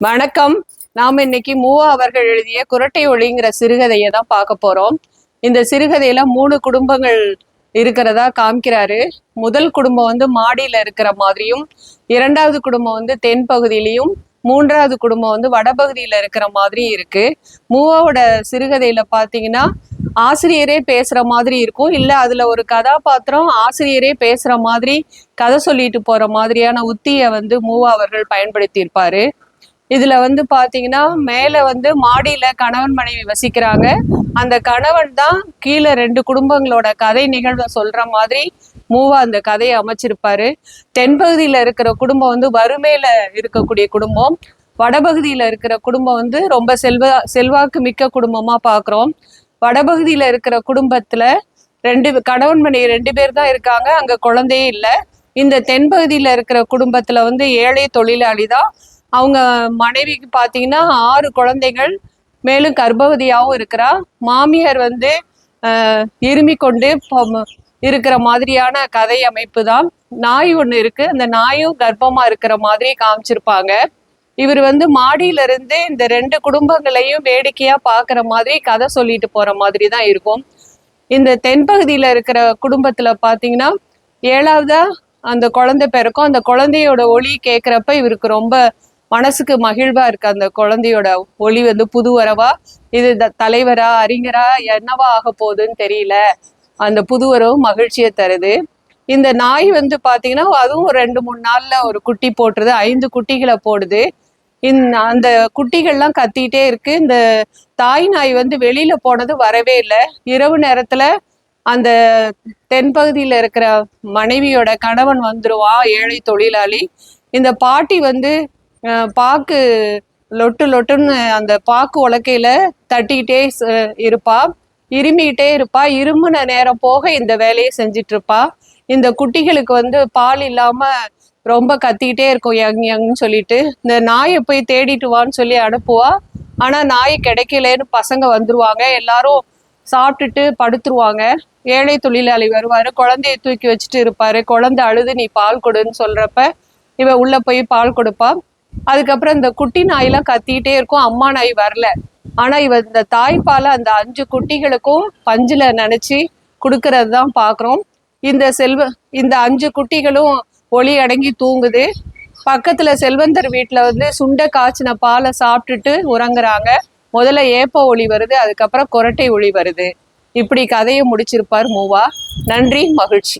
வணக்கம். நாம் இன்னைக்கு மூவா அவர்கள் எழுதிய குரட்டை ஒளிங்கிற சிறுகதையை தான் பார்க்க போறோம். இந்த சிறுகதையில மூணு குடும்பங்கள் இருக்கிறதா காமிக்கிறாரு. முதல் குடும்பம் வந்து மாடியில இருக்கிற மாதிரியும் இரண்டாவது குடும்பம் வந்து தென் பகுதியிலையும் மூன்றாவது குடும்பம் வந்து வடபகுதியில இருக்கிற மாதிரி இருக்கு. மூவாவோட சிறுகதையில பாத்தீங்கன்னா ஆசிரியரே பேசுற மாதிரி இருக்கும். இல்ல அதுல ஒரு கதாபாத்திரம் ஆசிரியரே பேசுற மாதிரி கதை சொல்லிட்டு போற மாதிரியான உத்தியை வந்து மூவா அவர்கள் பயன்படுத்தி இருப்பாரு இதுல வந்து பாத்தீங்கன்னா மேல வந்து மாடியில கணவன் மனைவி வசிக்கிறாங்க. அந்த கணவன் தான் கீழே ரெண்டு குடும்பங்களோட கதை நிகழ்வை சொல்ற மாதிரி மூவா அந்த கதையை அமைச்சிருப்பாரு. தென்பகுதியில இருக்கிற குடும்பம் வந்து வறுமையில இருக்கக்கூடிய குடும்பம். வடபகுதியில இருக்கிற குடும்பம் வந்து ரொம்ப செல்வா செல்வாக்கு மிக்க குடும்பமா பாக்குறோம். வடபகுதியில இருக்கிற குடும்பத்துல ரெண்டு கணவன் மனைவி ரெண்டு பேர் தான் இருக்காங்க. அங்க குழந்தையே இல்லை. இந்த தென்பகுதியில இருக்கிற குடும்பத்துல வந்து ஏழை தொழிலாளி தான் அவங்க மனைவிக்கு பார்த்தீங்கன்னா ஆறு குழந்தைகள் மேலும் கர்ப்பவதியாகவும் இருக்கிறா. மாமியார் வந்து இருமி கொண்டு இருக்கிற மாதிரியான கதை அமைப்பு தான் நாய் ஒன்று இருக்கு. அந்த நாயும் கர்ப்பமா இருக்கிற மாதிரி காமிச்சிருப்பாங்க. இவர் வந்து மாடியில இருந்து இந்த ரெண்டு குடும்பங்களையும் வேடிக்கையா பாக்குற மாதிரி கதை சொல்லிட்டு போற மாதிரி தான் இருக்கும். இந்த தென்பகுதியில இருக்கிற குடும்பத்துல பாத்தீங்கன்னா ஏழாவதா அந்த குழந்தை பிறக்கும். அந்த குழந்தையோட ஒளி கேட்குறப்ப இவருக்கு ரொம்ப மனசுக்கு மகிழ்வா இருக்கு அந்த குழந்தையோட ஒளி வந்து புது வரவா இது தலைவரா அறிஞரா என்னவா ஆக போகுதுன்னு தெரியல. அந்த புதுவரவும் மகிழ்ச்சியை தருது. இந்த நாய் வந்து பாத்தீங்கன்னா அதுவும் ரெண்டு மூணு நாள்ல ஒரு குட்டி போட்டுருது. ஐந்து குட்டிகளை போடுது. இந் அந்த குட்டிகள்லாம் கத்திட்டே இருக்கு. இந்த தாய் நாய் வந்து வெளியில போனது வரவே இல்லை. இரவு நேரத்துல அந்த தென்பகுதியில இருக்கிற மனைவியோட கணவன் வந்துருவான் ஏழை தொழிலாளி. இந்த பாட்டி வந்து பாக்கு லொட்டு லொட்டுன்னு அந்த பாக்கு உலக்கையில தட்டிக்கிட்டே இருப்பா. இருமிக்கிட்டே இருப்பா. இருமுன நேரம் போக இந்த வேலையை செஞ்சிட்டு இருப்பா இந்த குட்டிகளுக்கு வந்து பால் இல்லாம ரொம்ப கத்திக்கிட்டே இருக்கும். யங் யங்னு சொல்லிட்டு. இந்த நாயை போய் தேடிட்டு வான்னு சொல்லி அனுப்புவா. ஆனா நாய் கிடைக்கலன்னு பசங்க வந்துருவாங்க. எல்லாரும் சாப்பிட்டுட்டு படுத்துருவாங்க. ஏழை தொழிலாளி வருவாரு. குழந்தைய தூக்கி வச்சுட்டு இருப்பாரு. குழந்தை அழுது நீ பால் கொடுன்னு சொல்றப்ப இவ உள்ள போய் பால் கொடுப்பா. அதுக்கப்புறம் இந்த குட்டி நாயெல்லாம் கத்திட்டே இருக்கும். அம்மா நாய் வரல. ஆனா இவ இந்த தாய்ப்பால அந்த அஞ்சு குட்டிகளுக்கும் பஞ்சுல நினைச்சு கொடுக்கறது தான் பாக்குறோம். இந்த செல்வ இந்த அஞ்சு குட்டிகளும் ஒளி அடங்கி தூங்குது. பக்கத்துல செல்வந்தர் வீட்டுல வந்து சுண்ட காய்ச்சின பாலை சாப்பிட்டுட்டு உறங்குறாங்க. முதல்ல ஏப்ப ஒளி வருது அதுக்கப்புறம் கொரட்டை ஒளி வருது. இப்படி கதையை முடிச்சிருப்பார் மூவா. நன்றி மகிழ்ச்சி.